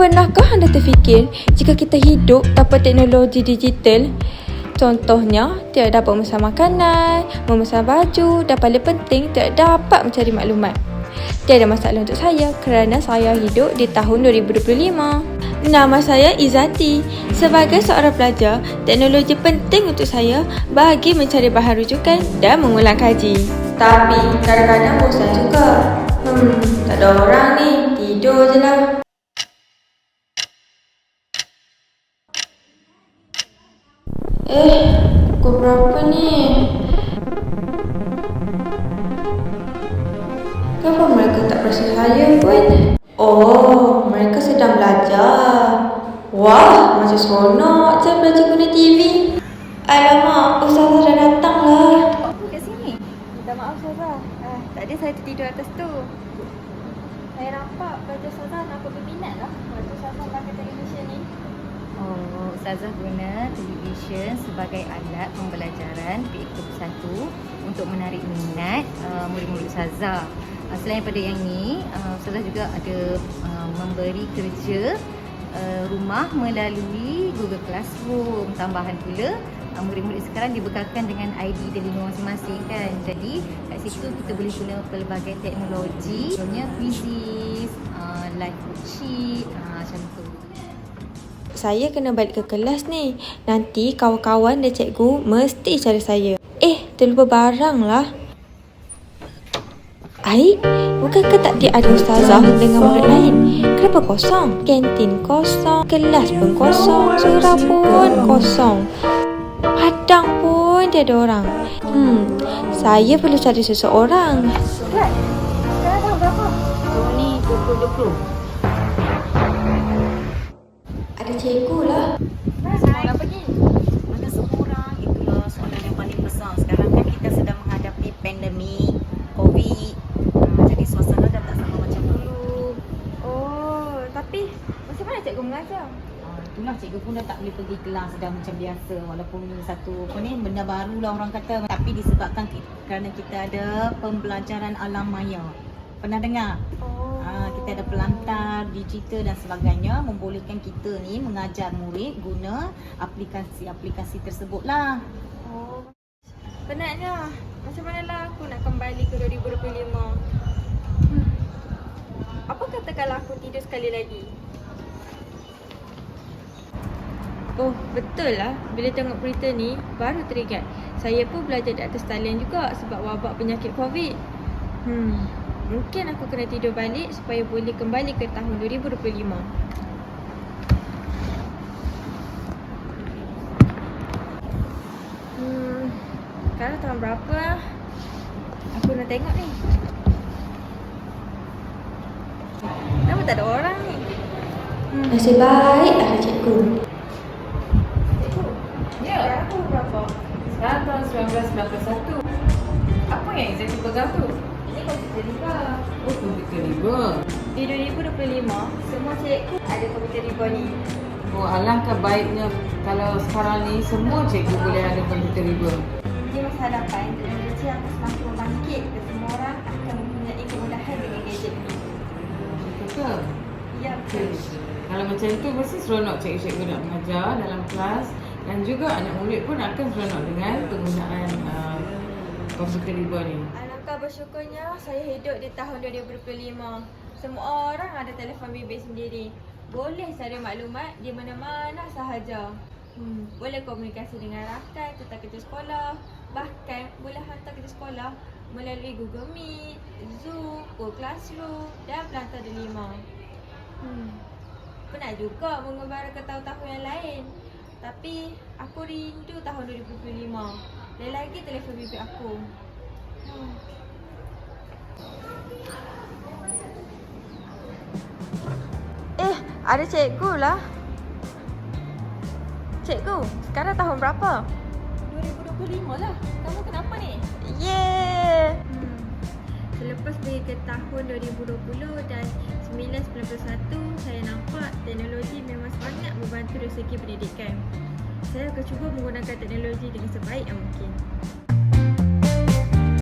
Pernahkah anda terfikir jika kita hidup tanpa teknologi digital? Contohnya, tidak dapat memesan makanan, memesan baju dan paling penting tidak dapat mencari maklumat. Tiada masalah untuk saya kerana saya hidup di tahun 2025. Nama saya Izati. Sebagai seorang pelajar, teknologi penting untuk saya bagi mencari bahan rujukan dan mengulang kaji. Tapi kadang-kadang bosan juga. Hmm, tak ada orang ni. Tidur je lah. Eh, pukul berapa ni? Kenapa mereka tak perasan saya pun? Oh, mereka sedang belajar. Wah, macam seronok je belajar guna TV. Alamak, Ustazah dah datang lah. Apa kat sini? Minta maaf Ustazah. Ah, tadi saya tertidur atas tu. Saya nampak baju Ustazah nampak berminat lah. Waktu Ustazah pakai televisyen ni. Oh, Ustazah guna televisyen sebagai alat pembelajaran PE1 untuk menarik minat uh, murid-murid Ustazah. Uh, selain daripada yang ni, uh, Ustazah juga ada uh, memberi kerja uh, rumah melalui Google Classroom. Tambahan pula, uh, murid-murid sekarang dibekalkan dengan ID dan lima masing-masing kan. Jadi kat situ kita boleh guna pelbagai teknologi. Contohnya quizzes, uh, live worksheet, uh, macam tu. Saya kena balik ke kelas ni. Nanti kawan-kawan dan cikgu mesti cari saya. Eh, terlupa barang lah. Aik, bukankah tak dia ada ustazah dengan murid lain? Kenapa kosong? Kantin kosong, kelas pun kosong, surau pun kosong. Padang pun tiada orang. Hmm, saya perlu cari seseorang. Sekarang berapa? Tahun ni 2020. Ada cikgu lah. Mana semua orang pergi? Mana semua orang? Itulah soalan yang paling besar. Sekarang kan kita sedang menghadapi pandemik, COVID. Uh, jadi suasana dah tak sama macam dulu. Oh, tapi macam mana cikgu mengajar? Itulah cikgu pun dah tak boleh pergi kelas dah macam biasa walaupun satu apa ni benda baru lah orang kata tapi disebabkan kerana kita ada pembelajaran alam maya. Pernah dengar? Oh. Kita ada pelantar digital dan sebagainya membolehkan kita ni mengajar murid guna aplikasi-aplikasi tersebut lah. Oh. Penatnya. Macam manalah aku nak kembali ke 2025? Hmm. Apa kata kalau aku tidur sekali lagi? Oh, betul lah. Bila tengok berita ni, baru teringat. Saya pun belajar di atas talian juga sebab wabak penyakit COVID. Hmm, mungkin aku kena tidur balik supaya boleh kembali ke tahun 2025. Hmm, sekarang tahun berapa lah? Aku nak tengok ni. Kenapa tak ada orang ni? Hmm. Nasib baiklah cikgu. Cikgu, Ya, aku berapa? sekarang tahun 1991. Apa yang Izzati pegang tu? Ini komputer riba. Oh, komputer riba. Di 2025, semua cikgu ada komputer riba ni. Oh, alangkah baiknya kalau sekarang ni semua cikgu boleh ada komputer riba. Di masa hadapan, teknologi akan semakin membangkit dan semua orang akan mempunyai kemudahan dengan gadget ni. Betul? Ya, Okey. Kalau macam itu, mesti seronok cikgu-cikgu nak mengajar dalam kelas dan juga anak murid pun akan seronok dengan penggunaan uh, komputer riba ni. Alangkah bersyukurnya saya hidup di tahun 2025. Semua orang ada telefon bimbit sendiri. Boleh cari maklumat di mana-mana sahaja. Hmm, boleh komunikasi dengan rakan tentang kerja sekolah. Bahkan boleh hantar kerja sekolah melalui Google Meet, Zoom, Google Classroom dan pelantar delima. Hmm. Pernah juga mengembara ke tahun-tahun yang lain. Tapi aku rindu tahun 2025. Dan lagi telefon bimbit aku. Hmm. Ada cikgu lah. Cikgu, sekarang tahun berapa? 2025 lah. Kamu kenapa ni? Yeah. Hmm. Selepas pergi ke tahun 2020 dan 1991, saya nampak teknologi memang sangat membantu dari segi pendidikan. Saya akan cuba menggunakan teknologi dengan sebaik yang mungkin.